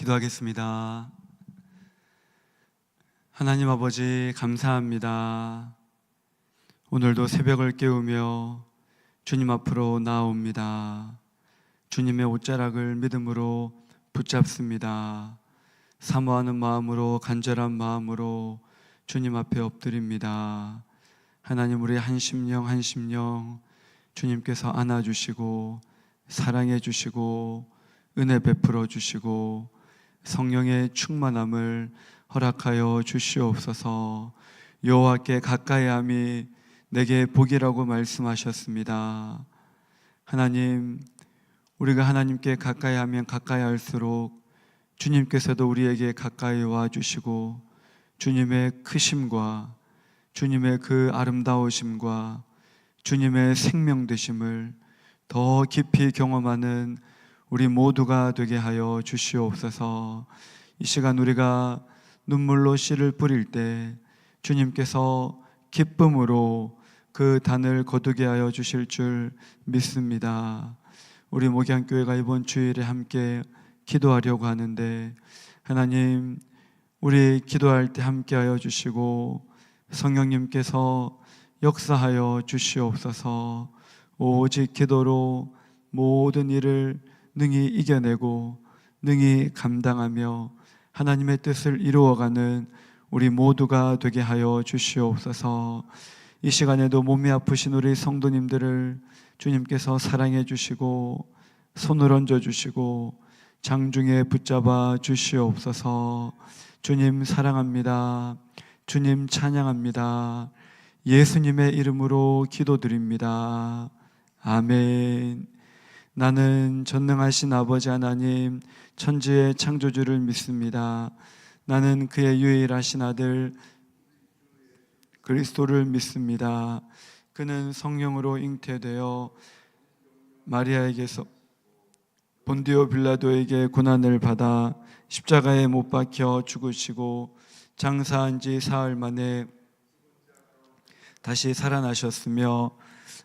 기도하겠습니다. 하나님 아버지, 감사합니다. 오늘도 새벽을 깨우며 주님 앞으로 나옵니다. 주님의 옷자락을 믿음으로 붙잡습니다. 사모하는 마음으로, 간절한 마음으로 주님 앞에 엎드립니다. 하나님, 우리 한 심령, 한 심령 주님께서 안아주시고, 사랑해 주시고, 은혜 베풀어 주시고, 성령의 충만함을 허락하여 주시옵소서. 여호와께 가까이함이 내게 복이라고 말씀하셨습니다. 하나님, 우리가 하나님께 가까이하면 가까이할수록 주님께서도 우리에게 가까이 와 주시고 주님의 크심과 주님의 그 아름다우심과 주님의 생명 되심을 더 깊이 경험하는 우리 모두가 되게 하여 주시옵소서. 이 시간 우리가 눈물로 씨를 뿌릴 때 주님께서 기쁨으로 그 단을 거두게 하여 주실 줄 믿습니다. 우리 목양교회가 이번 주일에 함께 기도하려고 하는데 하나님 우리 기도할 때 함께 하여 주시고 성령님께서 역사하여 주시옵소서 오직 기도로 모든 일을 능히 이겨내고 능히 감당하며 하나님의 뜻을 이루어가는 우리 모두가 되게 하여 주시옵소서. 이 시간에도 몸이 아프신 우리 성도님들을 주님께서 사랑해 주시고 손을 얹어 주시고 장중에 붙잡아 주시옵소서. 주님 사랑합니다. 주님 찬양합니다. 예수님의 이름으로 기도드립니다. 아멘. 나는 전능하신 아버지 하나님 천지의 창조주를 믿습니다. 나는 그의 유일하신 아들 그리스도를 믿습니다. 그는 성령으로 잉태되어 마리아에게서 본디오 빌라도에게 고난을 받아 십자가에 못 박혀 죽으시고 장사한 지 사흘 만에 다시 살아나셨으며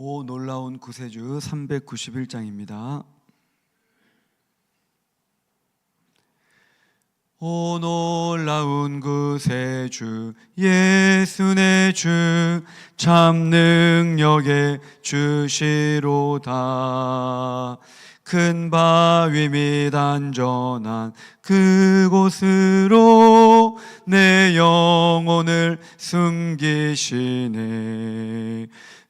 오 놀라운 구세주 391장입니다. 오 놀라운 구세주 예수 내주 참 능력의 주시로다 큰 바위 및 안전한 그곳으로 내 영혼을 숨기시네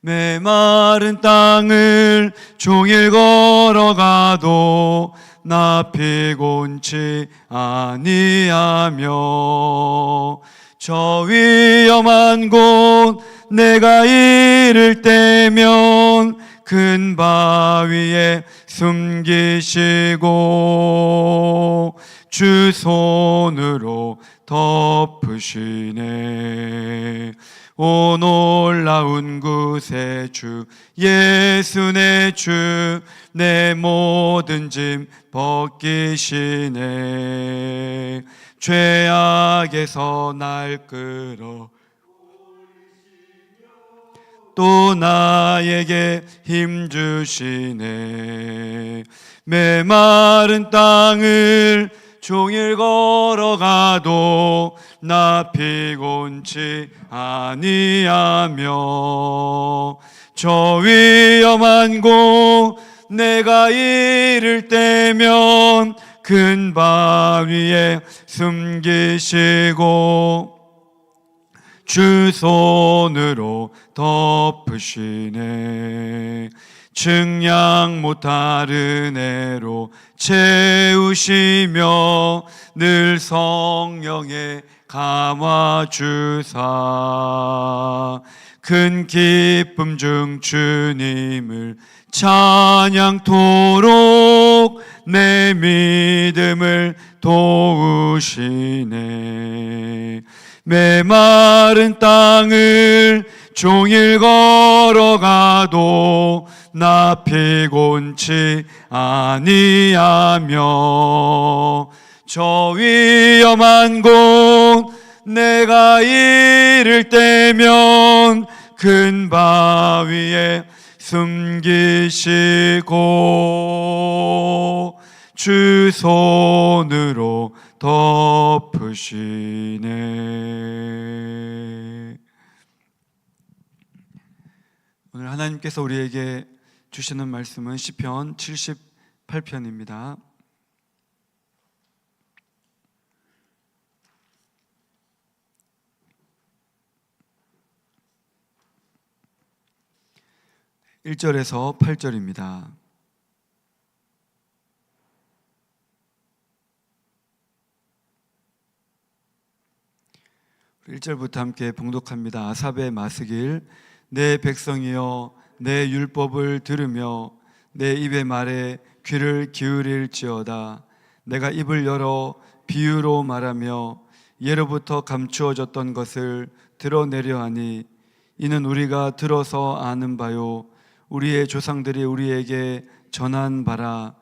메마른 땅을 종일 걸어가도 나 피곤치 아니하며 저 위험한 곳 내가 이를 때면 큰 바위에 숨기시고 주 손으로 덮으시네 오 놀라운 구세주 예수 내 주 내 모든 짐 벗기시네. 죄악에서 날 끌어 또 나에게 힘 주시네. 메마른 땅을 종일 걸어가도 나 피곤치 아니하며 저 위험한 곳 내가 이를 때면 큰 바위에 숨기시고 주 손으로 덮으시네 증량 못하는 애로 채우시며 늘 성령의 감화 주사. 큰 기쁨 중 주님을 찬양토록 내 믿음을 도우시네. 메마른 땅을 종일 걸어가도 나 피곤치 아니하며 저 위험한 곳 내가 이를 때면 큰 바위에 숨기시고 주 손으로 덮으시네. 오늘 하나님께서 우리에게 주시는 말씀은 시편 78편입니다. 일절에서 8절입니다. 1절부터 함께 봉독합니다. 아삽의 마스길 내 백성이여 내 율법을 들으며 내 입의 말에 귀를 기울일지어다. 내가 입을 열어 비유로 말하며 예로부터 감추어졌던 것을 드러내려 하니 이는 우리가 들어서 아는 바요. 우리의 조상들이 우리에게 전한 바라.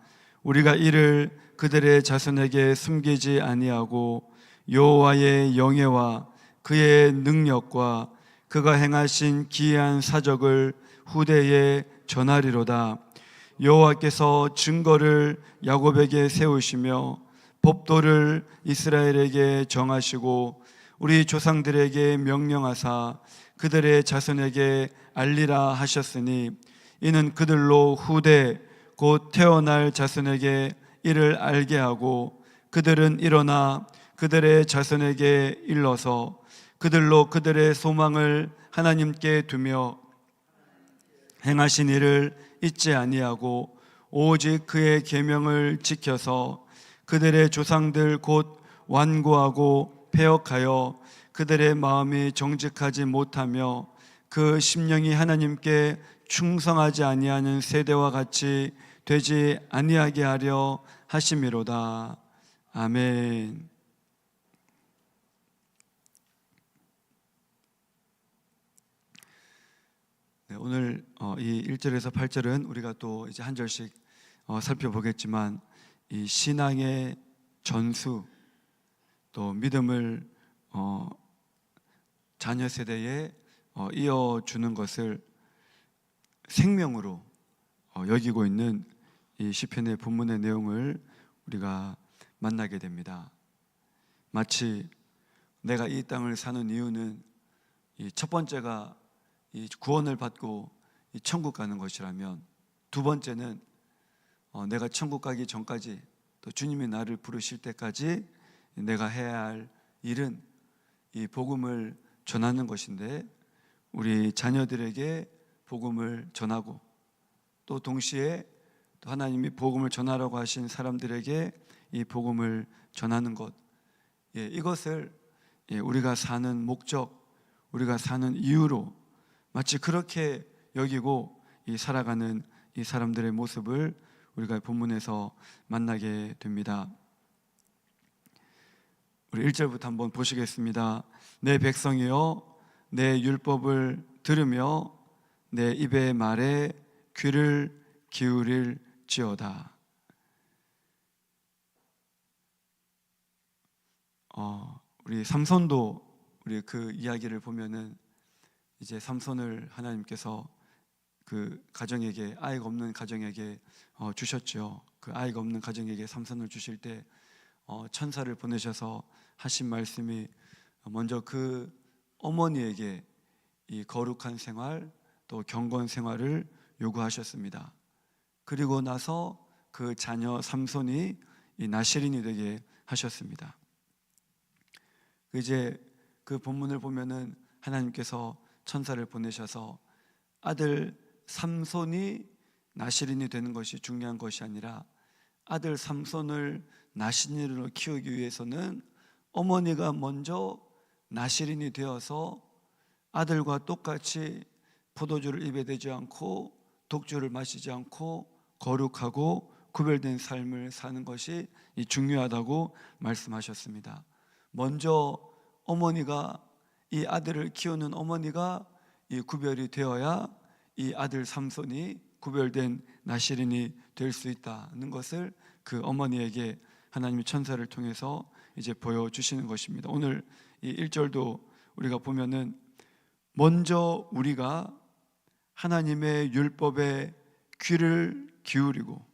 우리가 이를 그들의 자손에게 숨기지 아니하고 여호와의 영예와 그의 능력과 그가 행하신 기이한 사적을 후대에 전하리로다. 여호와께서 증거를 야곱에게 세우시며 법도를 이스라엘에게 정하시고 우리 조상들에게 명령하사 그들의 자손에게 알리라 하셨으니 이는 그들로 후대 곧 태어날 자손에게 이를 알게 하고 그들은 일어나 그들의 자손에게 일러서 그들로 그들의 소망을 하나님께 두며 행하신 일을 잊지 아니하고 오직 그의 계명을 지켜서 그들의 조상들 곧 완고하고 폐역하여 그들의 마음이 정직하지 못하며 그 심령이 하나님께 충성하지 아니하는 세대와 같이 되지 아니하게 하려 하심이로다. 아멘. 오늘 어, 이 1절에서 8절은 우리가 또 이제 한 절씩 어, 살펴보겠지만 이 신앙의 전수 또 믿음을 어, 자녀 세대에 어, 이어주는 것을 생명으로 어, 여기고 있는 이 시편의 본문의 내용을 우리가 만나게 됩니다. 마치 내가 이 땅을 사는 이유는 이 첫 번째가 이 구원을 받고 이 천국 가는 것이라면 두 번째는 어, 내가 천국 가기 전까지 또 주님이 나를 부르실 때까지 내가 해야 할 일은 이 복음을 전하는 것인데 우리 자녀들에게 복음을 전하고 또 동시에 또 하나님이 복음을 전하라고 하신 사람들에게 이 복음을 전하는 것. 예, 이것을 예, 우리가 사는 목적 우리가 사는 이유로 마치 그렇게 여기고 이 살아가는 이 사람들의 모습을 우리가 본문에서 만나게 됩니다. 우리 1절부터 한번 보시겠습니다. 내 백성이여 내 율법을 들으며 내 입의 말에 귀를 기울일지어다. 어, 우리 삼손도 우리 그 이야기를 보면은 이제 삼손을 하나님께서 그 가정에게 아이가 없는 가정에게 어, 주셨죠. 그 아이가 없는 가정에게 삼손을 주실 때 어, 천사를 보내셔서 하신 말씀이 먼저 그 어머니에게 이 거룩한 생활 또 경건 생활을 요구하셨습니다. 그리고 나서 그 자녀 삼손이 이 나시린이 되게 하셨습니다. 이제 그 본문을 보면은 하나님께서 천사를 보내셔서 아들 삼손이 나시린이 되는 것이 중요한 것이 아니라 아들 삼손을 나시린으로 키우기 위해서는 어머니가 먼저 나시린이 되어서 아들과 똑같이 포도주를 입에 대지 않고 독주를 마시지 않고 거룩하고 구별된 삶을 사는 것이 이 중요하다고 말씀하셨습니다. 먼저 어머니가 이 아들을 키우는 어머니가 이 구별이 되어야 이 아들 삼손이 구별된 나시린이 될 수 있다는 것을 그 어머니에게 하나님의 천사를 통해서 이제 보여 주시는 것입니다. 오늘 이 1절도 우리가 보면은 먼저 우리가 하나님의 율법에 귀를 기울이고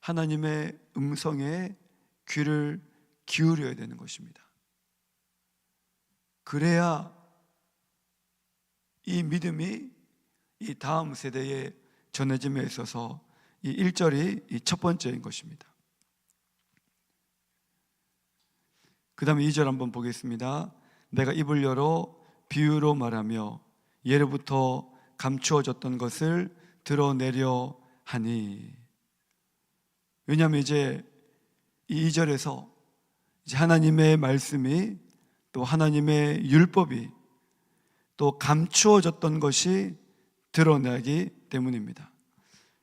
하나님의 음성에 귀를 기울여야 되는 것입니다. 그래야 이 믿음이 이 다음 세대에 전해짐에 있어서 이 1절이 이 첫 번째인 것입니다. 그 다음에 2절 한번 보겠습니다. 내가 입을 열어 비유로 말하며 예로부터 감추어졌던 것을 드러내려 하니 왜냐하면 이제 이 2절에서 이제 하나님의 말씀이 또 하나님의 율법이 또 감추어졌던 것이 드러나기 때문입니다.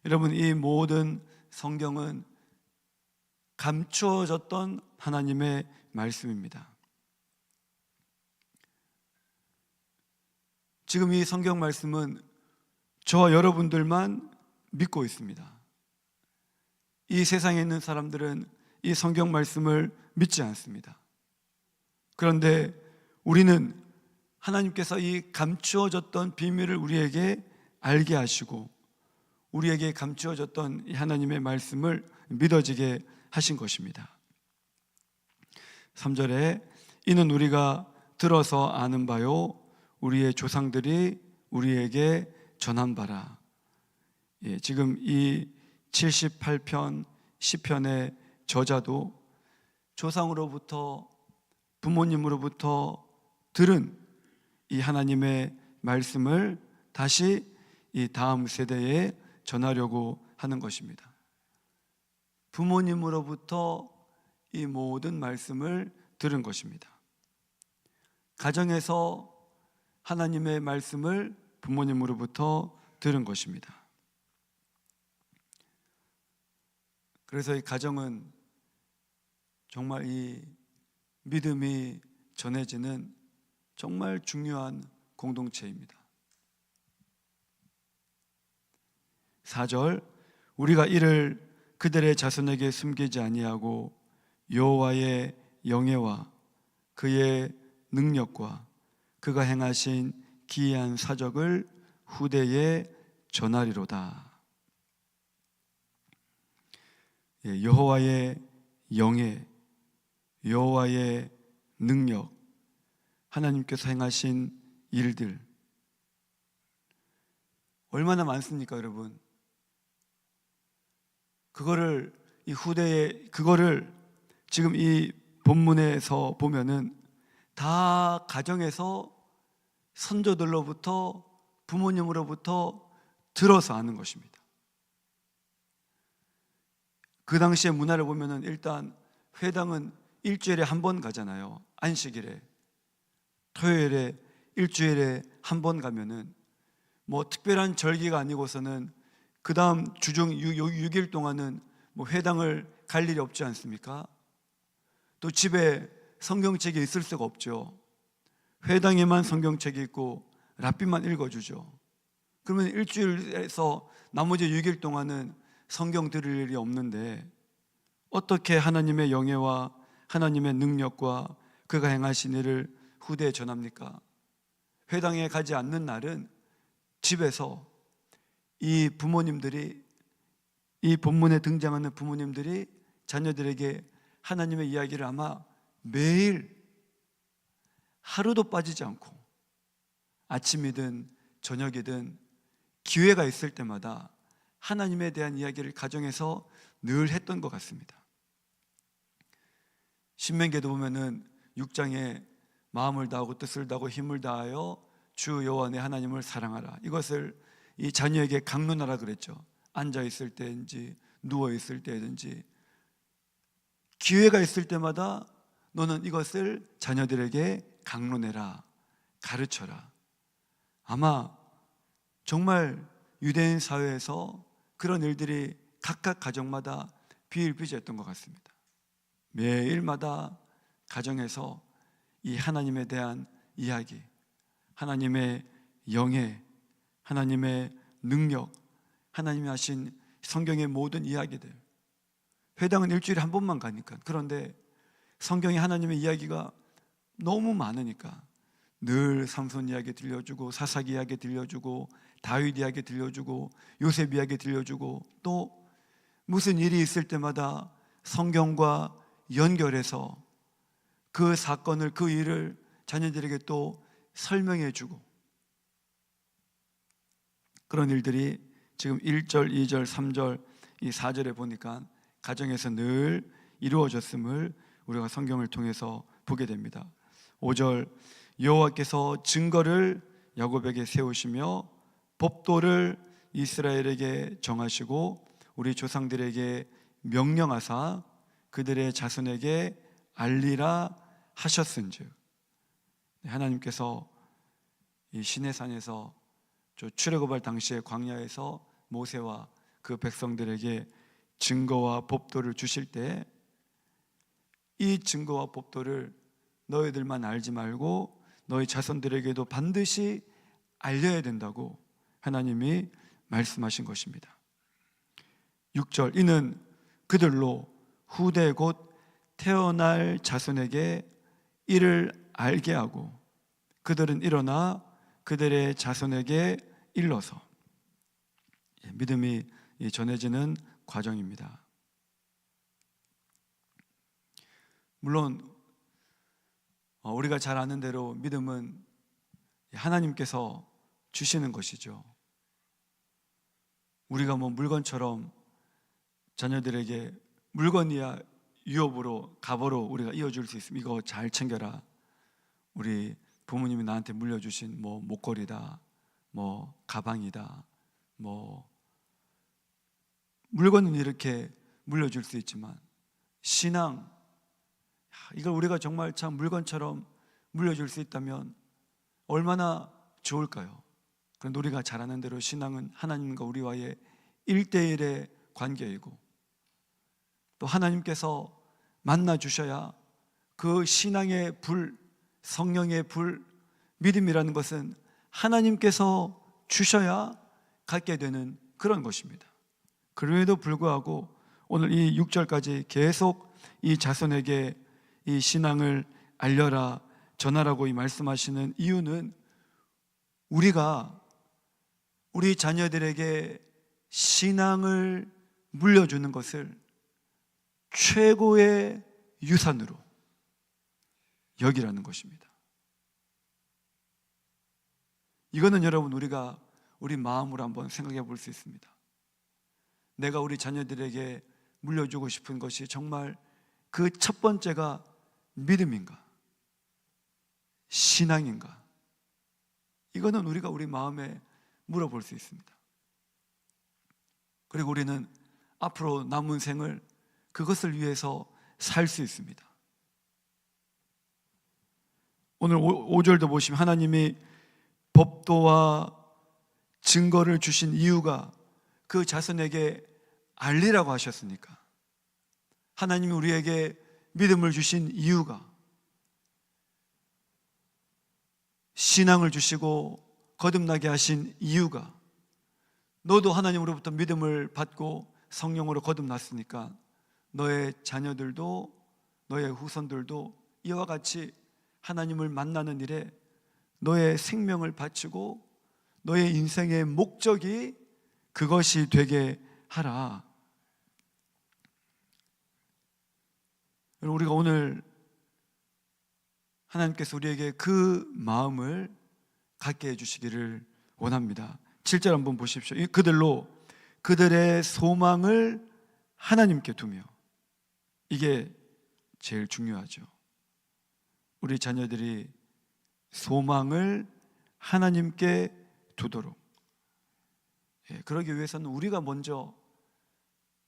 여러분 이 모든 성경은 감추어졌던 하나님의 말씀입니다. 지금 이 성경 말씀은 저와 여러분들만 믿고 있습니다. 이 세상에 있는 사람들은 이 성경 말씀을 믿지 않습니다. 그런데 우리는 하나님께서 이 감추어졌던 비밀을 우리에게 알게 하시고 우리에게 감추어졌던 이 하나님의 말씀을 믿어지게 하신 것입니다. 3절에 이는 우리가 들어서 아는 바요 우리의 조상들이 우리에게 전한 바라. 예, 지금 이 78편 시편의 저자도 조상으로부터 부모님으로부터 들은 이 하나님의 말씀을 다시 이 다음 세대에 전하려고 하는 것입니다. 부모님으로부터 이 모든 말씀을 들은 것입니다. 가정에서 하나님의 말씀을 부모님으로부터 들은 것입니다. 그래서 이 가정은 정말 이 믿음이 전해지는 정말 중요한 공동체입니다. 4절 우리가 이를 그들의 자손에게 숨기지 아니하고 여호와의 영예와 그의 능력과 그가 행하신 기이한 사적을 후대에 전하리로다. 예, 여호와의 영예, 여호와의 능력, 하나님께서 행하신 일들 얼마나 많습니까, 여러분? 그거를 이 후대에 그거를 지금 이 본문에서 보면은 다 가정에서 선조들로부터 부모님으로부터 들어서 아는 것입니다. 그 당시의 문화를 보면은 일단 회당은 일주일에 한 번 가잖아요. 안식일에. 토요일에 일주일에 한 번 가면은 뭐 특별한 절기가 아니고서는 그 다음 주중 6 일 동안은 뭐 회당을 갈 일이 없지 않습니까? 또 집에 성경책이 있을 수가 없죠. 회당에만 성경책이 있고 랍비만 읽어주죠. 그러면 일주일에서 나머지 6일 동안은 성경 들을 일이 없는데 어떻게 하나님의 영예와 하나님의 능력과 그가 행하신 일을 후대에 전합니까? 회당에 가지 않는 날은 집에서 이 부모님들이 이 본문에 등장하는 부모님들이 자녀들에게 하나님의 이야기를 아마 매일 하루도 빠지지 않고 아침이든 저녁이든 기회가 있을 때마다 하나님에 대한 이야기를 가정에서 늘 했던 것 같습니다. 신명계도 보면은 6장에 마음을 다하고 뜻을 다하고 힘을 다하여 주 여호와 내 하나님을 사랑하라. 이것을 이 자녀에게 강론하라 그랬죠. 앉아 있을 때인지 누워 있을 때든지 기회가 있을 때마다 너는 이것을 자녀들에게 강론해라. 가르쳐라. 아마 정말 유대인 사회에서 그런 일들이 각각 가정마다 비일비재했던 것 같습니다. 매일마다 가정에서 이 하나님에 대한 이야기, 하나님의 영예, 하나님의 능력, 하나님이 하신 성경의 모든 이야기들. 회당은 일주일에 한 번만 가니까. 그런데 성경에 하나님의 이야기가 너무 많으니까 늘 삼손 이야기 들려주고 사사기 이야기 들려주고 다윗 이야기 들려주고 요셉 이야기 들려주고 또 무슨 일이 있을 때마다 성경과 연결해서 그 사건을 그 일을 자녀들에게 또 설명해 주고 그런 일들이 지금 1절, 2절, 3절, 이 4절에 보니까 가정에서 늘 이루어졌음을 우리가 성경을 통해서 보게 됩니다. 5절 여호와께서 증거를 야곱에게 세우시며 법도를 이스라엘에게 정하시고 우리 조상들에게 명령하사 그들의 자손에게 알리라 하셨은즉 네, 하나님께서 이 시내산에서 저 출애굽할 당시에 광야에서 모세와 그 백성들에게 증거와 법도를 주실 때 이 증거와 법도를 너희들만 알지 말고 너희 자손들에게도 반드시 알려야 된다고 하나님이 말씀하신 것입니다. 6절 이는 그들로 후대 곧 태어날 자손에게 이를 알게 하고 그들은 일어나 그들의 자손에게 일러서 예, 믿음이 전해지는 과정입니다. 물론 어, 우리가 잘 아는 대로 믿음은 하나님께서 주시는 것이죠. 우리가 뭐 물건처럼 자녀들에게 물건이야 유업으로 갑으로 우리가 이어줄 수 있으면 이거 잘 챙겨라. 우리 부모님이 나한테 물려주신 뭐 목걸이다, 뭐 가방이다, 뭐 물건은 이렇게 물려줄 수 있지만 신앙 이걸 우리가 정말 참 물건처럼 물려줄 수 있다면 얼마나 좋을까요? 그런데 우리가 잘 아는 대로 신앙은 하나님과 우리와의 일대일의 관계이고 또 하나님께서 만나 주셔야 그 신앙의 불, 성령의 불, 믿음이라는 것은 하나님께서 주셔야 갖게 되는 그런 것입니다. 그럼에도 불구하고 오늘 이 6절까지 계속 이 자손에게 이 신앙을 알려라, 전하라고 이 말씀하시는 이유는 우리가 우리 자녀들에게 신앙을 물려주는 것을 최고의 유산으로 여기라는 것입니다. 이거는 여러분 우리가 우리 마음으로 한번 생각해 볼 수 있습니다. 내가 우리 자녀들에게 물려주고 싶은 것이 정말 그 첫 번째가 믿음인가? 신앙인가? 이거는 우리가 우리 마음에 물어볼 수 있습니다. 그리고 우리는 앞으로 남은 생을 그것을 위해서 살 수 있습니다. 오늘 5절도 보시면 하나님이 법도와 증거를 주신 이유가 그 자손에게 알리라고 하셨으니까. 하나님이 우리에게 믿음을 주신 이유가 신앙을 주시고 거듭나게 하신 이유가 너도 하나님으로부터 믿음을 받고 성령으로 거듭났으니까 너의 자녀들도 너의 후손들도 이와 같이 하나님을 만나는 일에 너의 생명을 바치고 너의 인생의 목적이 그것이 되게 하라. 우리가 오늘 하나님께서 우리에게 그 마음을 갖게 해주시기를 원합니다. 7절 한번 보십시오. 그들로 그들의 소망을 하나님께 두며 이게 제일 중요하죠. 우리 자녀들이 소망을 하나님께 두도록. 예, 그러기 위해서는 우리가 먼저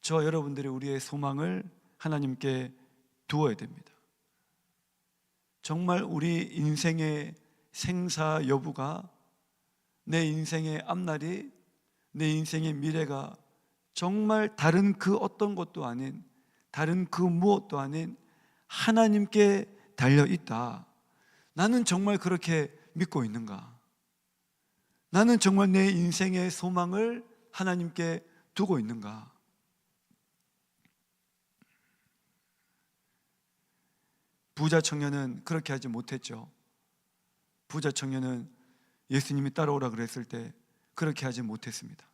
저 여러분들이 우리의 소망을 하나님께 두어야 됩니다. 정말 우리 인생의 생사 여부가 내 인생의 앞날이 내 인생의 미래가 정말 다른 그 어떤 것도 아닌 다른 그 무엇 도 아닌 하나님께 달려 있다. 나는 정말 그렇게 믿고 있는가? 나는 정말 내 인생의 소망을 하나님께 두고 있는가? 부자 청년은 그렇게 하지 못했죠. 부자 청년은 예수님이 따라오라 그랬을 때 그렇게 하지 못했습니다.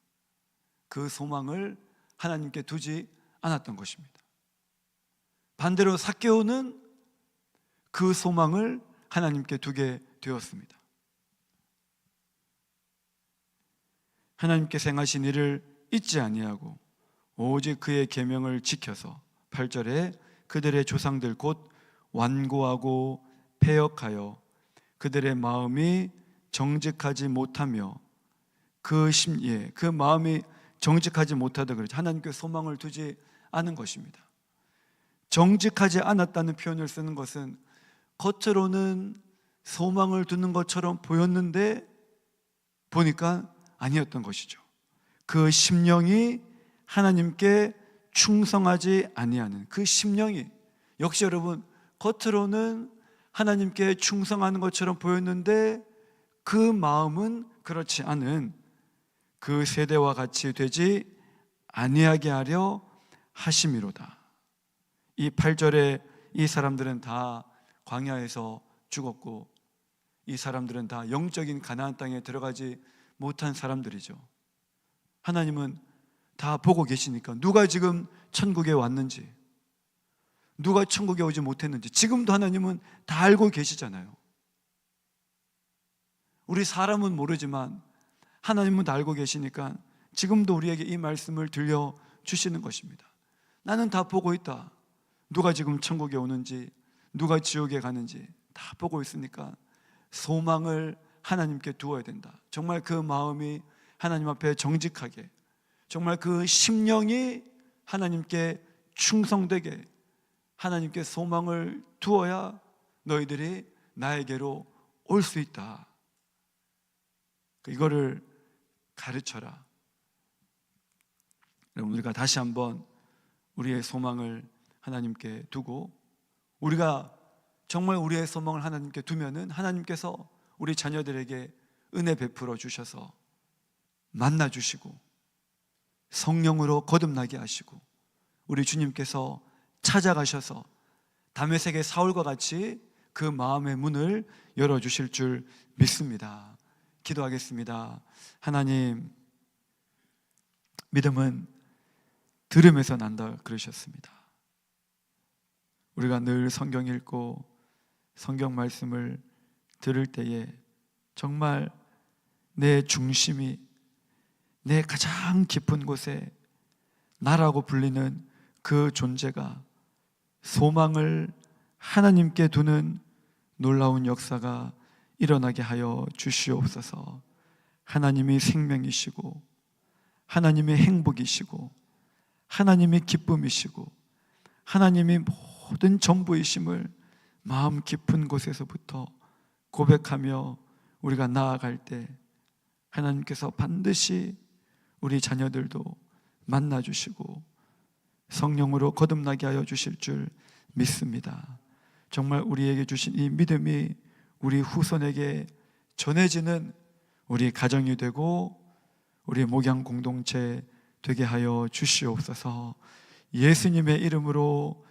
그 소망을 하나님께 두지 않았던 것입니다. 반대로 사케오는 그 소망을 하나님께 두게 되었습니다. 하나님께서 행하신 일을 잊지 아니하고 오직 그의 계명을 지켜서 8절에 그들의 조상들 곧 완고하고 패역하여 그들의 마음이 정직하지 못하며 그 심예 그 마음이 정직하지 못하다 그러죠. 하나님께 소망을 두지 않은 것입니다. 정직하지 않았다는 표현을 쓰는 것은 겉으로는 소망을 두는 것처럼 보였는데 보니까 아니었던 것이죠. 그 심령이 하나님께 충성하지 아니하는 그 심령이 역시 여러분 겉으로는 하나님께 충성하는 것처럼 보였는데 그 마음은 그렇지 않은 그 세대와 같이 되지 아니하게 하려 하심이로다. 이 8절에 이 사람들은 다 광야에서 죽었고 이 사람들은 다 영적인 가나안 땅에 들어가지 못한 사람들이죠. 하나님은 다 보고 계시니까 누가 지금 천국에 왔는지 누가 천국에 오지 못했는지 지금도 하나님은 다 알고 계시잖아요. 우리 사람은 모르지만 하나님은 다 알고 계시니까 지금도 우리에게 이 말씀을 들려 주시는 것입니다. 나는 다 보고 있다. 누가 지금 천국에 오는지, 누가 지옥에 가는지 다 보고 있으니까 소망을 하나님께 두어야 된다. 정말 그 마음이 하나님 앞에 정직하게, 정말 그 심령이 하나님께 충성되게 하나님께 소망을 두어야 너희들이 나에게로 올 수 있다. 이거를 가르쳐라. 여러분 우리가 다시 한번 우리의 소망을 하나님께 두고 우리가 정말 우리의 소망을 하나님께 두면은 하나님께서 우리 자녀들에게 은혜 베풀어 주셔서 만나 주시고 성령으로 거듭나게 하시고 우리 주님께서 찾아가셔서 담에색의 사울과 같이 그 마음의 문을 열어 주실 줄 믿습니다. 기도하겠습니다. 하나님 믿음은 들음에서 난다 그러셨습니다. 우리가 늘 성경 읽고 성경 말씀을 들을 때에 정말 내 중심이 내 가장 깊은 곳에 나라고 불리는 그 존재가 소망을 하나님께 두는 놀라운 역사가 일어나게 하여 주시옵소서. 하나님이 생명이시고 하나님의 행복이시고 하나님이 기쁨이시고 하나님이 모든 전부이심을 마음 깊은 곳에서부터 고백하며 우리가 나아갈 때 하나님께서 반드시 우리 자녀들도 만나 주시고 성령으로 거듭나게 하여 주실 줄 믿습니다. 정말 우리에게 주신 이 믿음이 우리 후손에게 전해지는 우리 가정이 되고 우리 목양 공동체 되게 하여 주시옵소서. 예수님의 이름으로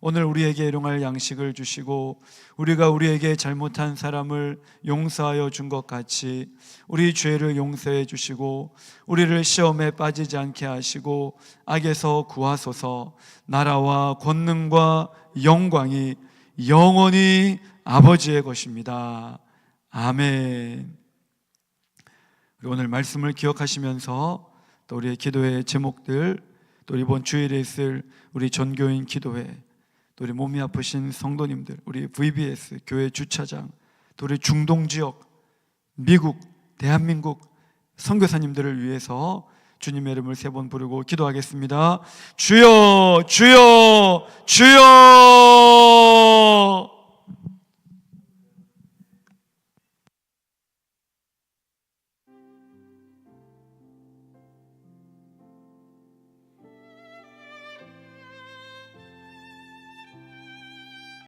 오늘 우리에게 일용할 양식을 주시고 우리가 우리에게 잘못한 사람을 용서하여 준 것 같이 우리 죄를 용서해 주시고 우리를 시험에 빠지지 않게 하시고 악에서 구하소서. 나라와 권능과 영광이 영원히 아버지의 것입니다. 아멘. 오늘 말씀을 기억하시면서 또 우리의 기도의 제목들 또 이번 주일에 있을 우리 전교인 기도회 또 우리 몸이 아프신 성도님들 우리 VBS 교회 주차장 또 우리 중동 지역, 미국, 대한민국 선교사님들을 위해서 주님의 이름을 세 번 부르고 기도하겠습니다. 주여, 주여, 주여!